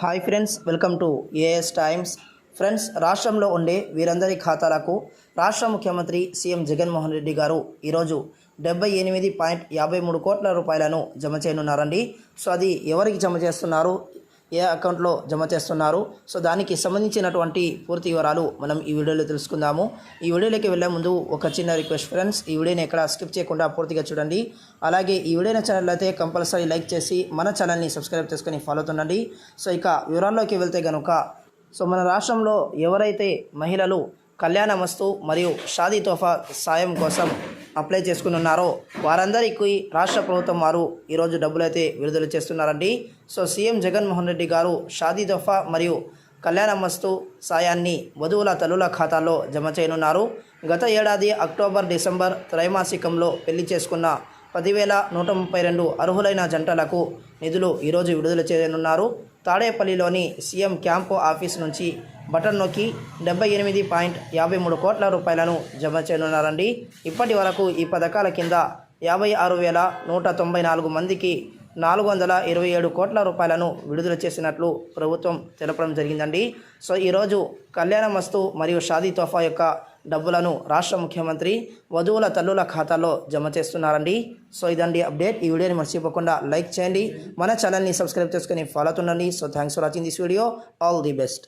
Hi friends welcome to AS Times friends రాష్ట్రంలో ఉండే వీరందరి ఖాతాలకు రాష్ట్ర ముఖ్యమంత్రి సీఎం జగన్మోహన్ రెడ్డి గారు ఈరోజు డెబ్బై ఎనిమిది పాయింట్ యాభై మూడు కోట్ల రూపాయలను జమ చేయనున్నారండి. సో అది ఎవరికి జమ చేస్తున్నారు? ఏ అకౌంట్లో జమ చేస్తున్నారు? సో దానికి సంబంధించినటువంటి పూర్తి వివరాలు మనం ఈ వీడియోలో తెలుసుకుందాము. ఈ వీడియోలోకి వెళ్ళే ముందు ఒక చిన్న రిక్వెస్ట్ ఫ్రెండ్స్ ఈ వీడియోని ఎక్కడ స్కిప్ చేయకుండా పూర్తిగా చూడండి. అలాగే ఈ విడియైనా ఛానల్ అయితే కంపల్సరీ లైక్ చేసి మన ఛానల్ని సబ్స్క్రైబ్ చేసుకొని ఫాలో అవుతుండండి. సో ఇక వివరాల్లోకి వెళ్తే కనుక సో మన రాష్ట్రంలో ఎవరైతే మహిళలు కళ్యాణ వస్తు మరియు షాదీ తోఫా సాయం కోసం అప్లై చేసుకుని ఉన్నారో వారందరికీ రాష్ట్ర ప్రభుత్వం వారు ఈరోజు డబ్బులైతే విడుదల చేస్తున్నారండి. సో సీఎం జగన్మోహన్ రెడ్డి గారు షాదీ తోఫా మరియు కళ్యాణమస్తు సాయాన్ని వధువుల తల్లుల ఖాతాలో జమ చేయనున్నారు. గత ఏడాది అక్టోబర్ డిసెంబర్ త్రైమాసికంలో పెళ్ళి చేసుకున్న పదివేల నూట ముప్పై రెండు అర్హులైన జంటలకు నిధులు ఈరోజు విడుదల చేయనున్నారు. తాడేపల్లిలోని సీఎం క్యాంపు ఆఫీస్ నుంచి బటన్ నొక్కి డెబ్బై ఎనిమిది పాయింట్ యాభై మూడు కోట్ల రూపాయలను జమ చేయనున్నారండి. ఇప్పటి వరకు ఈ పథకాల కింద యాభై ఆరు వేల నూట తొంభై నాలుగు మందికి నాలుగు వందల ఇరవై ఏడు కోట్ల రూపాయలను విడుదల చేసినట్లు ప్రభుత్వం తెలపడం జరిగిందండి. సో ఈరోజు కళ్యాణ మస్తు మరియు షాదీ తోఫా యొక్క డబ్బులను రాష్ట్ర ముఖ్యమంత్రి వధువుల తల్లుల ఖాతాలో జమ చేస్తున్నారండి. సో ఇదండి అప్డేట్. ఈ వీడియోని మర్చిపోకుండా లైక్ చేయండి. మన ఛానల్ని సబ్స్క్రైబ్ చేసుకుని follow అవుతుండండి so thanks for watching this video all the best